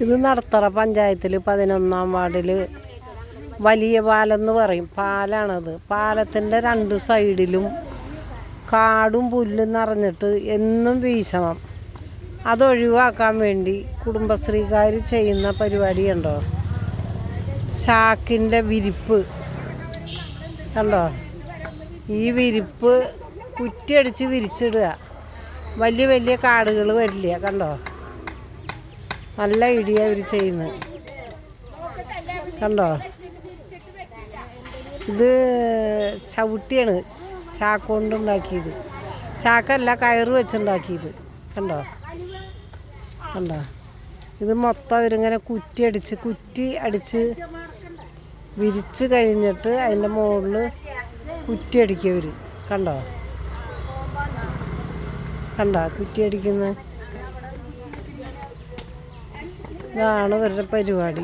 ഇത് നടത്തറ പഞ്ചായത്തിൽ പതിനൊന്നാം വാർഡിൽ വലിയ പാലം എന്ന് പറയും. പാലാണത്. പാലത്തിന്റെ രണ്ട് സൈഡിലും കാടും പുല്ലും നിറഞ്ഞിട്ട് എന്നും വീശണം. അതൊഴിവാക്കാൻ വേണ്ടി കുടുംബശ്രീകാർ ചെയ്യുന്ന പരിപാടി ഉണ്ടോ ചാക്കിന്റെ വിരിപ്പ്. കണ്ടോ? ഈ വിരിപ്പ് കുറ്റിയടിച്ച് വിരിച്ചിടുക. വലിയ വലിയ കാടുകൾ വരില്ല. കണ്ടോ? നല്ല ഇടിയ അവർ ചെയ്യുന്നത് കണ്ടോ? ഇത് ചവിട്ടിയാണ് ചാക്കൊണ്ട് ഉണ്ടാക്കിയത് ചാക്കല്ല കയറ് വെച്ചുണ്ടാക്കിയത്. കണ്ടോ? കണ്ടോ? ഇത് മൊത്തം അവരിങ്ങനെ കുറ്റി അടിച്ച് കുറ്റി അടിച്ച് വിരിച്ച് കഴിഞ്ഞിട്ട് അതിന്റെ മുകളിൽ കുറ്റി അടിക്കും അവർ കണ്ടോ? കണ്ടോ? കുറ്റി അടിക്കുന്നത് ഇതാണ് ഇവരുടെ പരിപാടി.